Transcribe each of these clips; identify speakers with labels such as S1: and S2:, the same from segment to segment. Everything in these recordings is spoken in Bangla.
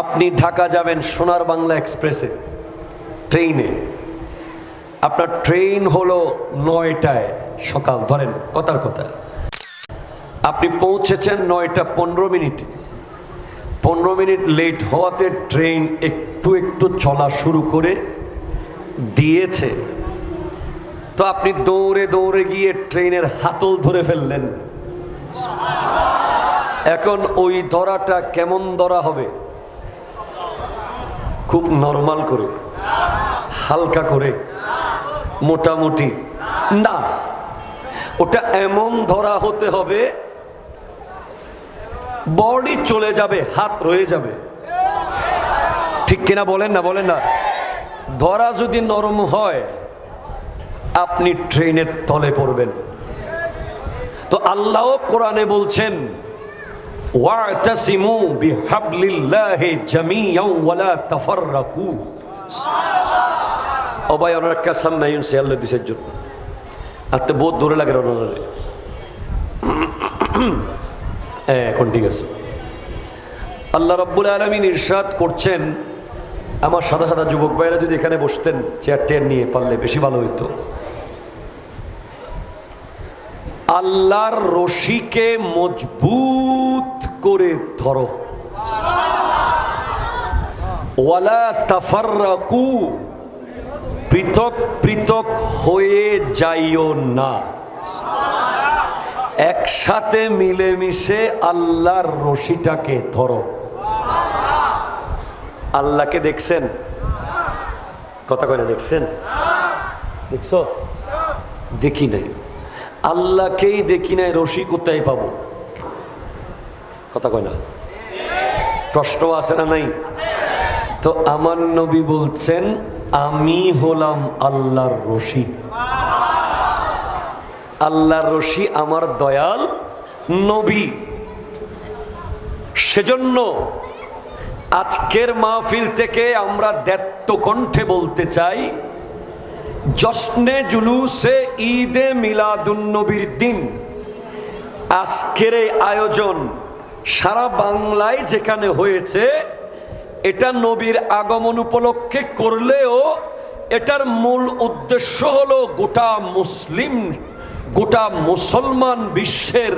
S1: আপনি ঢাকা যাবেন সোনার বাংলা এক্সপ্রেসে ট্রেনে আপনার ট্রেন হলো নয়টায় সকাল, ধরেন কথার কথা। আপনি পৌঁছেছেন নয়টা পনেরো মিনিটে। পনেরো মিনিট লেট হওয়াতে ট্রেন একটু একটু চলা শুরু করে দিয়েছে। তো আপনি দৌড়ে দৌড়ে গিয়ে ট্রেনের হাতল ধরে ফেললেন। এখন ওই ধরাটা কেমন ধরা হবে? খুব নর্মাল করে, হালকা করে, মোটামুটি, না, ওটা এমন ধরা হতে হবে বডি চলে যাবে, হাত রয়ে যাবে। ঠিক কিনা বলেন না বলেন না? ধরা যদি নরম হয়, আপনি ট্রেনের তলে পড়বেন। তো আল্লাহ কোরআনে বলছেন ওয়াতাসিমু বিহাবলিল্লাহি জামিয়াও ওয়ালা তাফাররাকু অবাই ওনার কাসাম নাইন সে আল্লাহ দিশের জন্য আত্মে বহুত দূরে লাগে ওনারে। এখন ঠিক আছে। আল্লাহ রব্বুল আলমিন ইরশাদ করছেন আমার সাদা সাদা যুবক ভাইরা যদি এখানে বসতেন চেয়ার টেয়ার নিয়ে পারলে বেশি ভালো হইতো। আল্লাহর রশিকে মজবুত করে ধরো। ওয়ালা তাফাররাকু, পৃথক পৃথক হয়ে যাইও না। একসাথে মিলেমিশে আল্লাহর রশিটাকে ধরো। আল্লাহকে দেখছেন? কথা কয় না, দেখছেন? দেখছ? দেখি নাই। আল্লাহকেই দেখি নাই রশি কোথায় পাবো? কথা কয় না? প্রশ্ন আছে না নাই? তো আমার নবী বলছেন, আমি হলাম আল্লাহর রশি। আল্লাহর রশি আমার দয়াল নবী। সেজন্য আজকের মাহফিল থেকে আমরা দ্যাত্ত কণ্ঠে বলতে চাই জশ্নে জুলুসে ঈদে মিলাদুন্নবীর দিন। আজকের এই আয়োজন সারা বাংলায় যেখানে হয়েছে, এটা নবীর আগমন উপলক্ষে করলেও এটার মূল উদ্দেশ্য হলো গোটা মুসলিম, গোটা মুসলমান বিশ্বের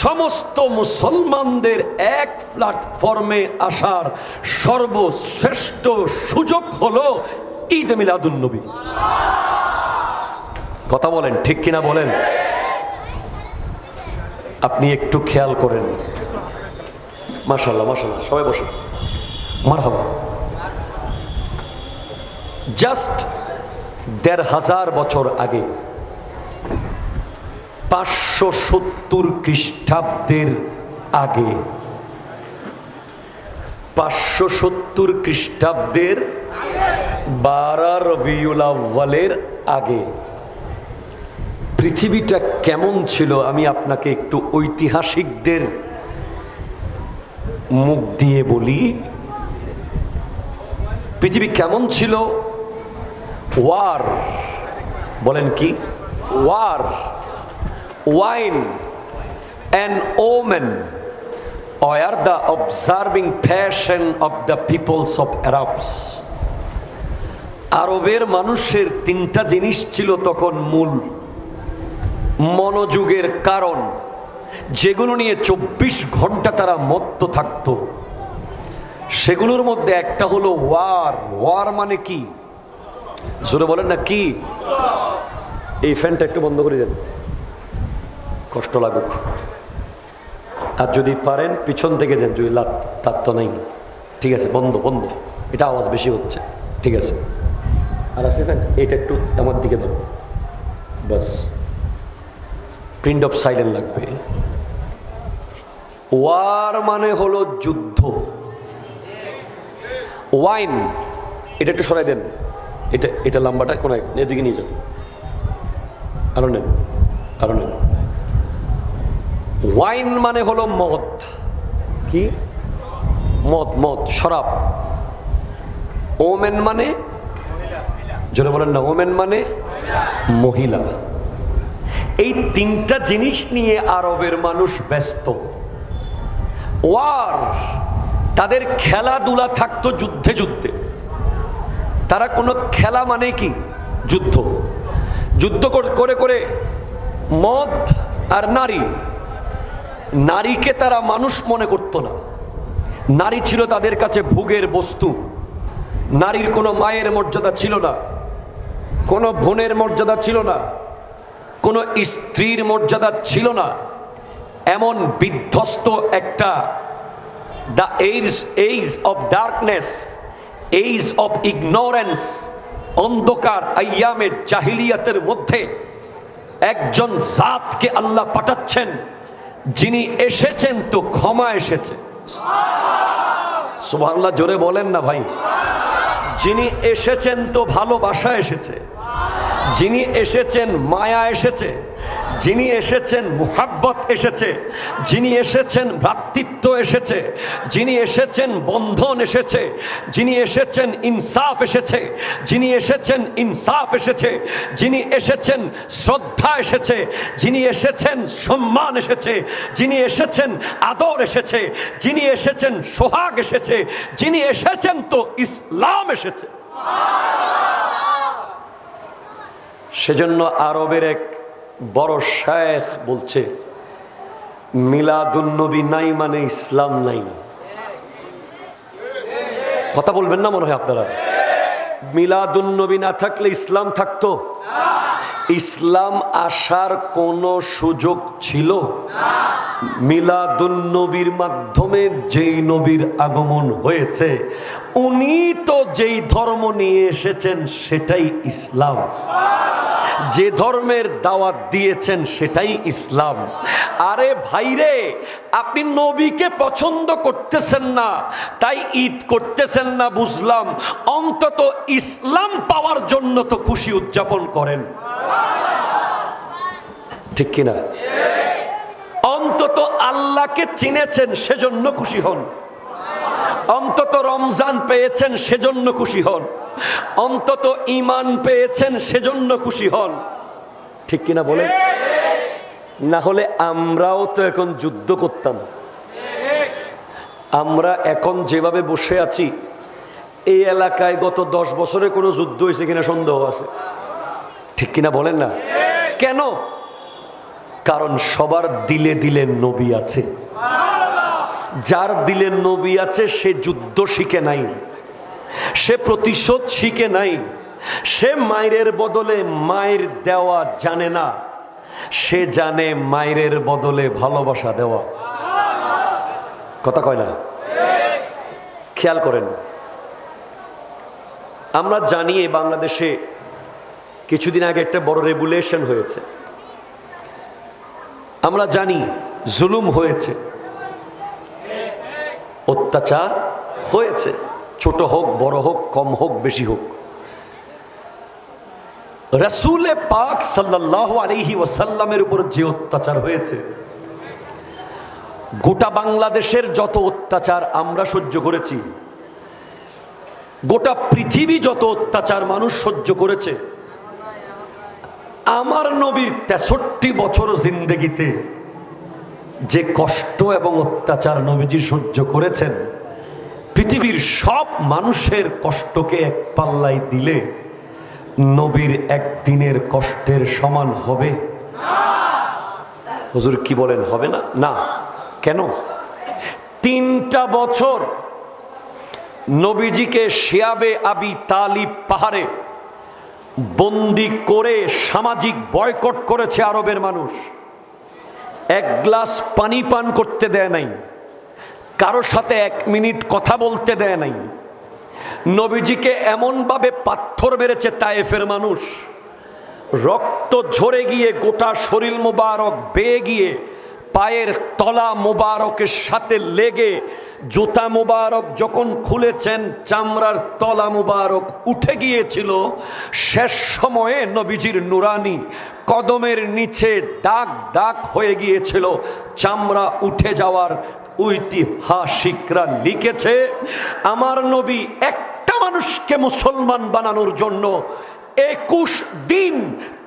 S1: সমস্ত মুসলমানদের এক প্ল্যাটফর্মে আসার সর্বশ্রেষ্ঠ সুযোগ হলো ঈদ মিলাদুন নবী। কথা বলেন, ঠিক কিনা বলেন? আপনি একটু খেয়াল করেন। মাশাল্লাহ মাশাল্লাহ সবাই বসুন। মার জাস্ট দেড় হাজার বছর আগে পাঁচশো সত্তর খ্রিস্টাব্দের আগে, পাঁচশো সত্তর খ্রিস্টাব্দের বারা রবিউল আউ্বালের আগে। পৃথিবীটা কেমন ছিল? আমি আপনাকে একটু ঐতিহাসিকদের মুখ দিয়ে বলি। পৃথিবী কেমন ছিল? ওয়ার, বলেন কি? War, wine and women or the observing fashion of the peoples of Arabs আরবের মানুষের তিনটা জিনিস ছিল তখন মূল। মনোযোগের কারণ, যেগুলো নিয়ে চব্বিশ ঘণ্টা তারা মত্ত থাকত। সেগুলোর মধ্যে একটা হলো ওয়ার। ওয়ার মানে কি? জোরে বলেন না, কি? এই ফ্যানটা একটু বন্ধ করে দেন। কষ্ট লাগুক। আর যদি পারেন, পিছন থেকে যান, যদি লাত তার তো নাই। ঠিক আছে, বন্ধ বন্ধ। এটা আওয়াজ বেশি হচ্ছে। ঠিক আছে। আর আছে ফ্যান এইটা একটু আমার দিকে দাও বাস। প্রিন্ট অফ সাইলেন্ট লাগবে। ওয়ার মানে হলো যুদ্ধ। ওয়াইন এটা একটু সরাই দেন। এটা এটা লম্বাটা কোনায় এদিকে নিয়ে যান আরও নেন আরও নেন। ওয়াইন মানে হলো মদ। কি? মদ মদ, শরাব। ওমেন মানে জোরে বলেন না ওমেন মানে মহিলা। এই তিনটা জিনিস নিয়ে আরবের মানুষ ব্যস্ত। ওয়ার, তাদের খেলাধুলা থাকতো যুদ্ধে যুদ্ধে। তারা কোনো খেলা মানে কি? যুদ্ধ। যুদ্ধ কর- করে করে মদ আর নারী। নারীকে তারা মানুষ মনে করতো না। নারী ছিল তাদের কাছে ভোগের বস্তু। নারীর কোনো মায়ের মর্যাদা ছিল না। কোনো বোনের মর্যাদা ছিল না, কোনো স্ত্রীর মর্যাদা ছিল না। এমন বিধ্বস্ত একটা the age of darkness age of ignorance অন্ধকার জাহিলিয়াতের মধ্যে একজন জাতকে আল্লাহ পাঠাচ্ছেন, যিনি এসেছেন তো ক্ষমা এসেছে। জোরে বলেন না ভাই। যিনি এসেছেন তো ভালোবাসা এসেছে। যিনি এসেছেন মায়া এসেছে যিনি এসেছেন মুহাব্বত এসেছে যিনি এসেছেন ভ্রাতৃত্ব এসেছে যিনি এসেছেন বন্ধন এসেছে যিনি এসেছেন ইনসাফ এসেছে যিনি এসেছেন ইনসাফ এসেছে যিনি এসেছেন শ্রদ্ধা এসেছে যিনি এসেছেন সম্মান এসেছে যিনি এসেছেন আদর এসেছে যিনি এসেছেন সোহাগ এসেছে যিনি এসেছেন তো ইসলাম এসেছে সেজন্য আরবের এক বড় শেখ বলছে মিলাদুন্নবী নাই মানে ইসলাম নাই। কথা বলবেন না মনে হয় আপনারা? মিলাদুন্নবী না থাকলে ইসলাম থাকতো। ইসলাম আসার কোনো সুযোগ ছিল। মিলাদুন্নবীর মাধ্যমে যেই নবীর আগমন হয়েছে, উনি তো যেই ধর্ম নিয়ে এসেছেন সেটাই ইসলাম। যে ধর্মের দাওয়াত দিয়েছেন সেটাই ইসলাম। আরে ভাইরে আপনি নবীকে পছন্দ করতেছেন না, তাই ঈদ করতেছেন না বুঝলাম। অন্তত ইসলাম পাওয়ার জন্য তো খুশি উদযাপন করেন। ঠিক কিনা? অন্তত আল্লাহকে চিনেছেন, সেজন্য খুশি হন। অন্তত রমজান পেয়েছেন সেজন্য খুশি হন। অন্তত ইমান পেয়েছেন সেজন্য খুশি হন। ঠিক কিনা বলেন? না হলে আমরাও তো এখন যুদ্ধ করতাম। আমরা এখন যেভাবে বসে আছি, এই এলাকায় গত দশ বছরে কোনো যুদ্ধ হয়েছে কিনা সন্দেহ আছে। ঠিক কিনা বলেন না? কেন? কারণ সবার দিলে দিলে নবী আছে। যার দিলে নবী আছে, সে যুদ্ধ শিখে নাই। সে প্রতিশোধ শিখে নাই। সে মায়ের বদলে মায়ের দেওয়া জানে না। সে জানে মায়ের বদলে ভালোবাসা দেওয়া। কথা কয় না? খেয়াল করেন। আমরা জানি বাংলাদেশে কিছুদিন আগে একটা বড় রেগুলেশন হয়েছে। আমরা জানি জুলুম হয়েছে। অত্যাচার হয়েছে। ছোট হোক, বড় হোক, কম হোক, বেশি হোক। রসুলে পাক সাল্লাহ আলহি ওয়াসাল্লামের উপর যে অত্যাচার হয়েছে, গোটা বাংলাদেশের যত অত্যাচার আমরা সহ্য করেছি, গোটা পৃথিবী যত অত্যাচার মানুষ সহ্য করেছে, আমার নবীর তেষট্টি বছর জিন্দগিতে যে কষ্ট এবং অত্যাচার নবীজি সহ্য করেছেন, পৃথিবীর সব মানুষের কষ্টকে এক পাল্লায় দিলে নবীর একদিনের কষ্টের সমান হবে। হুজুর কি বলেন, হবে না? না। কেন? তিনটা বছর নবীজিকে শিয়াবে আবি তালিব পাহাড়ে বন্দি করে সামাজিক বয়কট করেছে আরবের মানুষ। এক গ্লাস পানি পান করতে দেয় নাই। কারোর সাথে এক মিনিট কথা বলতে দেয় নাই। নবীজিকে এমনভাবে পাথর মেরেছে তায়েফের মানুষ। রক্ত ঝরে গিয়ে গোটা শরীর মোবারক বেয়ে গিয়ে পায়ের তলা মোবারকের সাথে লেগে জুতা মোবারক যখন খুলেছেন, চামড়ার তলা মোবারক উঠে গিয়েছিল। শেষ সময়ে নবীজির নুরানি কদমের নিচে দাগ দাগ হয়ে গিয়েছিল। চামড়া উঠে যাওয়ার ঐতিহাসিকরা লিখেছে, আমার নবী একটা মানুষকে মুসলমান বানানোর জন্য একুশ দিন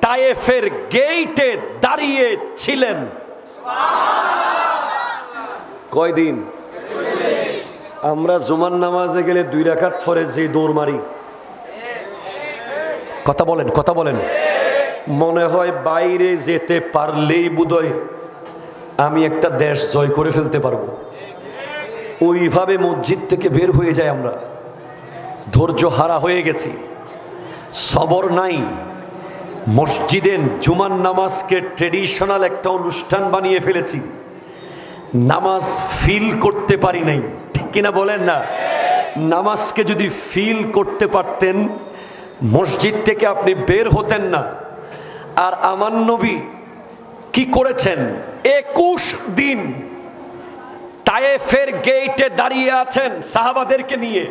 S1: তায়েফের গেইটে দাঁড়িয়ে ছিলেন কয়দিন? আমরা জুমার নামাজে গেলে দুই রাখাত পরে যে দৌড় মারি। কথা বলেন কথা বলেন। মনে হয় বাইরে যেতে পারলেই বোধহয় আমি একটা দেশ জয় করে ফেলতে পারব। ওইভাবে মসজিদ থেকে বের হয়ে যায় আমরা। ধৈর্য হারা হয়ে গেছি। সবর নাই। মসজিদে জুমান নামাজকে ট্রেডিশনাল একটা অনুষ্ঠান বানিয়ে ফেলেছি। নামাজ ফিল করতে পারি নাই। ঠিক কিনা বলেন না? নামাজকে যদি ফিল করতে পারতেন, মসজিদ থেকে আপনি বের হতেন না। আর আমার নবী কি করেছেন? একুশ দিন তায়েফের গেইটে দাঁড়িয়ে আছেন সাহাবাদেরকে নিয়ে।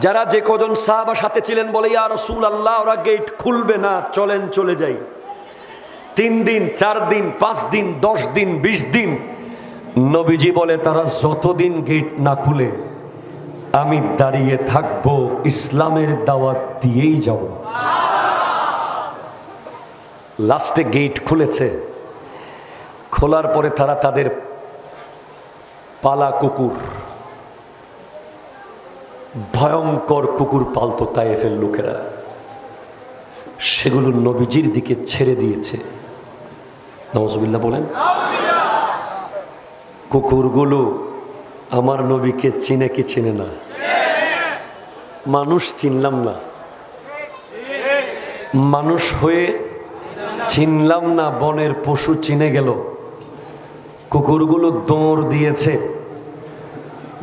S1: যারা যে কজন সাহাবা সাথে ছিলেন বলে, ইয়া রসুল আল্লাহ ওরা গেট খুলবে না, চলেন চলে যাই। তিন দিন, চার দিন, পাঁচ দিন, দশ দিন, বিশ দিন, নবীজি বলে, তারা যতদিন গেট না খুলে, আমি দাঁড়িয়ে থাকব, ইসলামের দাওয়াত দিয়েই যাব। লাস্টে গেট খুলেছে। খোলার পরে তারা তাদের পালা কুকুর ভয়ঙ্কর কুকুর পালতো তাইফের লোকেরা। সেগুলো নবীজির দিকে ছেড়ে দিয়েছে। নওয়াজবিল্লা বলেন, কুকুরগুলো আমার নবীকে চিনে কি চিনে না? মানুষ চিনলাম না। মানুষ হয়ে চিনলাম না, বনের পশু চিনে গেল। কুকুরগুলো দৌড় দিয়েছে।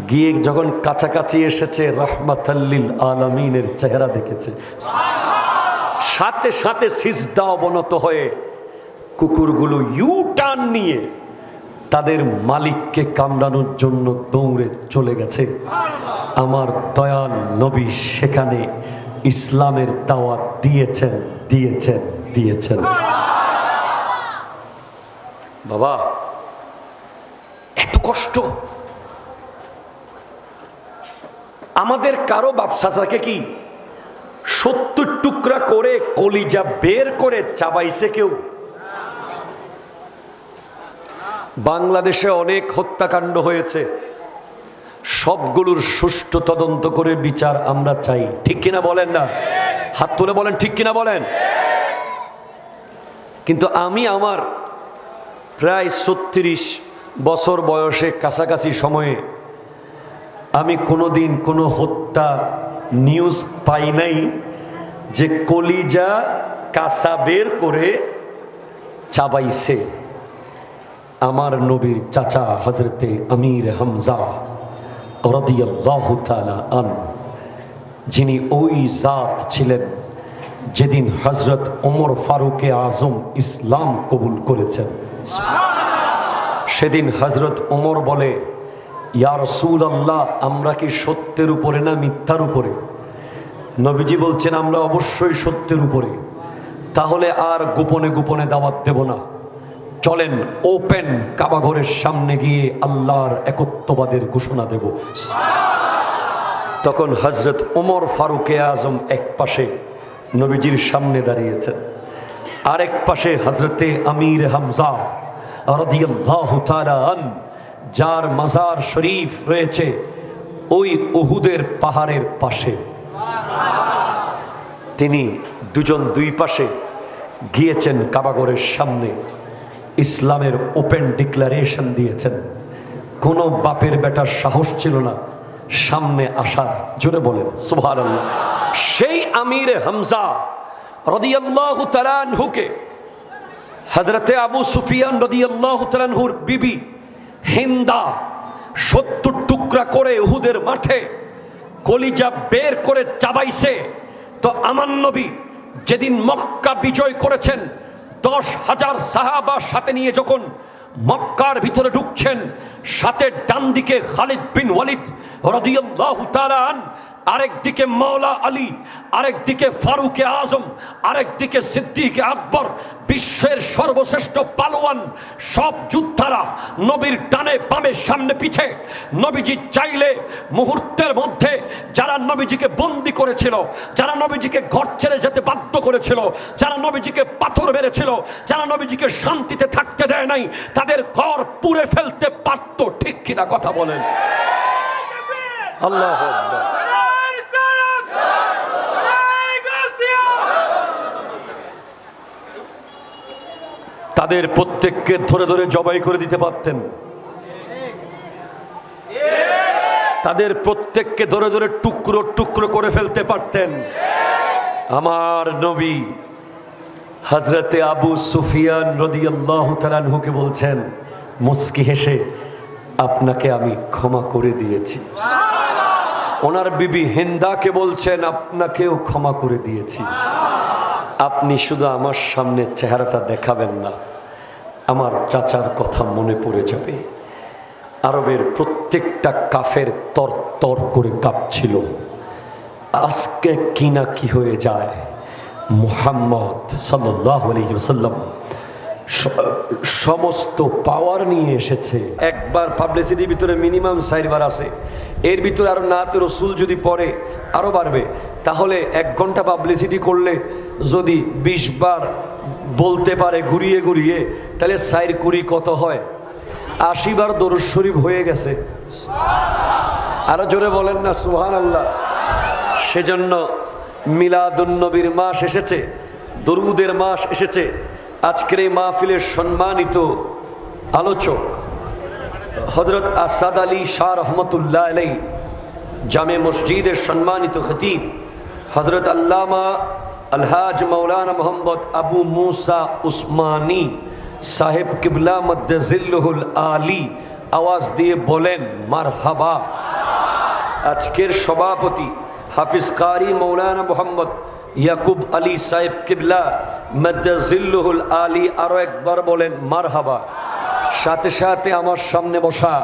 S1: গিয়ে যখন কাছাকাছি এসেছে রহমাতাল্লিল আলমিনের চেহারা দেখেছে। সাথে সাথে সিজদা অবনত হয়ে কুকুরগুলো ইউ টার্ন নিয়ে তাদের মালিককে কামড়ানোর জন্য দৌড়ে চলে গেছে। আমার দয়াল নবী সেখানে ইসলামের দাওয়াত দিয়েছেন দিয়েছেন দিয়েছেন। বাবা, এত কষ্ট। আমাদের কারও বাপসাচাকে কি সত্তর টুকরা করে কলিজা বের করে চাবাইছে কেউ? বাংলাদেশে অনেক হত্যাকাণ্ড হয়েছে। সবগুলোর সুষ্ঠু তদন্ত করে বিচার আমরা চাই। ঠিক কিনা বলেন না? হাত তুলে বলেন, ঠিক কিনা বলেন? কিন্তু আমি আমার প্রায় ছত্রিশ বছর বয়সে কাছাকাছি সময়ে আমি কোনোদিন কোনো হত্যা নিউজ পাই নাই যে কলিজা কাঁচা বের করে চাবাইছে আমার নবীর চাচা হজরতে আমির হামজা রদিয়াল্লাহ আন যিনি ওই জাত ছিলেন যেদিন হজরত ওমর ফারুকে আজম ইসলাম কবুল করেছেন। সেদিন হজরত ওমর বলে ইয়া রসুল আল্লাহ আমরা কি সত্যের উপরে না মিথ্যার উপরে? নবীজি বলছেন, আমরা অবশ্যই সত্যের উপরে। তাহলে আর গোপনে গোপনে দাওয়াত দেব না। চলেন, ওপেন কাবাঘরের সামনে গিয়ে আল্লাহর একত্ববাদের ঘোষণা দেব। তখন হজরত ওমর ফারুকে আজম এক পাশে নবীজির সামনে দাঁড়িয়েছেন। আরেক পাশে হজরতে আমির হামজা আন যার মাজার শরীফ রয়েছে ওই উহুদের পাহাড়ের পাশে। তিনি দুজন দুই পাশে গিয়েছেন কাবাগরের সামনে। ইসলামের ওপেন ডিক্লারেশন দিয়েছেন। কোনো বাপের বেটার সাহস ছিল না সামনে আসার। জোরে বলেন সুভার সেই আমির হামজা রদিয়াল্লাহু হজরতে আবু সুফিয়ান রদিয়াল্লাহু তালানহুর বিবি হিন্দা সত্তর টুকরা করে উহুদের মাঠে কলিজা বের করে চাবাইছে। তো আমার নবী যেদিন মক্কা বিজয় করেছেন, দশ হাজার সাহাবার সাথে নিয়ে যখন মক্কার ভিতরে ঢুকছেন, সাথে ডান দিকে খালিদ বিন ওয়ালিদ রাদিয়াল্লাহু তাআলা আরেকদিকে মাওলা আলী আরেকদিকে ফারুকে আজম আরেকদিকে সিদ্দিক আকবর, বিশ্বের সর্বশ্রেষ্ঠ পালোয়ান, সব যোদ্ধারা নবীর টানে বামে সামনে পিছে। নবীজি চাইলে মুহূর্তের মধ্যে যারা নবীজিকে বন্দি করেছিল, যারা নবীজিকে ঘর ছেড়ে যেতে বাধ্য করেছিল, যারা নবীজিকে পাথর মেরেছিল, যারা নবীজিকে শান্তিতে থাকতে দেয় নাই, তাদের ঘর পুড়ে ফেলতে পারত, ঠিক কিনা কথা বলেন। আল্লাহ আকবার। তাদের প্রত্যেককে ধরে ধরে জবাই করে দিতে পারতেন। তাদের প্রত্যেককে ধরে ধরে টুকরো টুকরো করে ফেলতে পারতেন। আমার নবী হজরতে আবু সুফিয়ান রদিয়াল্লাহ তালানহুকে বলছেন মুস্কি হেসে আপনাকে আমি ক্ষমা করে দিয়েছি। ওনার বিবি হেন্দাকে বলছেন আপনাকেও ক্ষমা করে দিয়েছি। আপনি শুধু আমার সামনে চেহারাটা দেখাবেন না, আমার চাচার কথা মনে পড়ে যাবে। আরবের প্রত্যেকটা কাফের তর তর করে কাঁপছিল। আজকে কি না কি হয়ে যায়? মুহাম্মদ সাল্লাহ আলহিহাল্লাম সমস্ত পাওয়ার নিয়ে এসেছে। একবার পাবলিসিটির ভিতরে মিনিমাম সাইবার আছে। এর ভিতরে আরও না তো রসুল যদি পড়ে, আরও বাড়বে। তাহলে এক ঘণ্টা পাবলিসিটি করলে যদি বিশ বার বলতে পারে ঘুরিয়ে ঘুরিয়ে, তাহলে সাইর কুড়ি কত হয়? আশি বার দরুদ শরীফ হয়ে গেছে। আরও জোরে বলেন না সুহান আল্লাহ সেজন্য মিলাদুন্নবীর মাস এসেছে, দরুদের মাস এসেছে। আজকের এই মাহফিলের সম্মানিত আলোচক হজরত আসাদ আলী শাহ রহমতুল্লাহ আলাই জামে মসজিদের সম্মানিত খতিব হজরত আল্লামা আলহাজ মৌলানা মোহাম্মদ আবু মুসা উসমানী সাহেব কিবলা মদ্দিল্লুল আলী, আওয়াজ দিয়ে বলেন মার হাবা আজকের সভাপতি হাফিজ কারি মৌলানা মোহাম্মদ ইয়াকুব আলী সাহেব কিবলা মদ্দিল্লুল আলী আরও একবার বলেন মার হাবা সাথে সাথে আমার সামনে বসা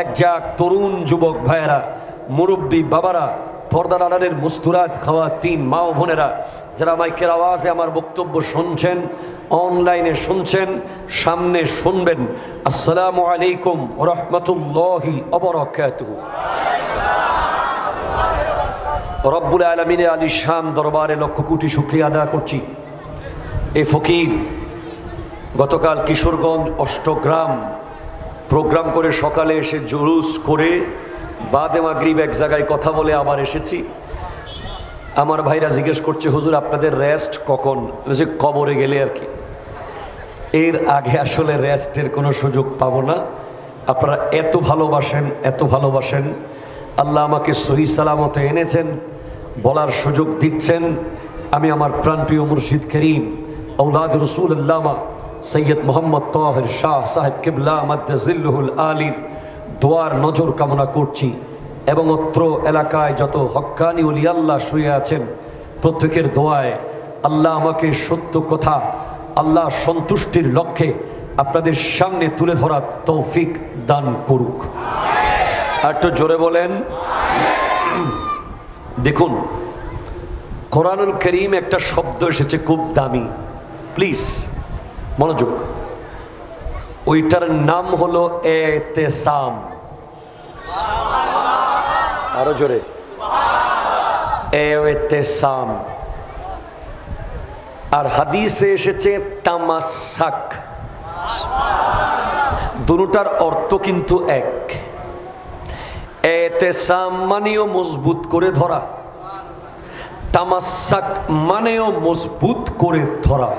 S1: এক যাক তরুণ যুবক ভাইয়েরা, মুরব্বী বাবারা পর্দার আড়ালের মুস্তুরাত খাওয়া তিন মা ও বোনেরা, যারা মাইকের আওয়াজে আমার বক্তব্য শুনছেন, অনলাইনে শুনছেন, সামনে শুনবেন। আসসালামু আলাইকুম রহমতুল্লাহি অবরকাতুহু রব্বুল আলমিনে আলী শান দরবারে লক্ষ কোটি শুক্রিয়া আদা করছি। এই ফকির, গতকাল কিশোরগঞ্জ অষ্টগ্রাম প্রোগ্রাম করে সকালে এসে জুলুস করে বাদে মাগরিব এক জায়গায় কথা বলে আবার এসেছি। আমার ভাইরা জিজ্ঞেস করছে, হুজুর, আপনাদের রেস্ট কখন? যে কবরে গেলে আর কি। এর আগে আসলে রেস্টের কোনো সুযোগ পাবো না। আপনারা এত ভালোবাসেন এত ভালোবাসেন। আল্লাহ আমাকে সহি সালামতে এনেছেন। বলার সুযোগ দিচ্ছেন আমি আমার প্রাণপ্রিয় মুর্শিদ করিম ঔলাদ রসুল আল্লামা সৈয়দ মোহাম্মদ তহের শাহ সাহেব কিবলা মাদ্দাজিল্লুহুল আলীর দোয়ার নজর কামনা করছি। এবং অত্র এলাকায় যত হক্কানি আল্লাহ শুয়ে আছেন, প্রত্যেকের দোয়ায় আল্লাহ আমাকে সত্য কথা, আল্লাহ সন্তুষ্টির লক্ষ্যে আপনাদের সামনে তুলে ধরার তৌফিক দান করুক। আর একটু জোরে বলেন দেখুন, কোরআনুল করিম একটা শব্দ এসেছে খুব দামি। প্লিজ, মনোযোগ। ওইটার নাম হলো এতেসাম। আরও জোরে। এতেসাম। আর হাদিসে এসেছে তামাসাক। দুটার অর্থ কিন্তু এক। এতেসাম মানেও মজবুত করে ধরা। তামাসাক মানেও মজবুত করে ধরা।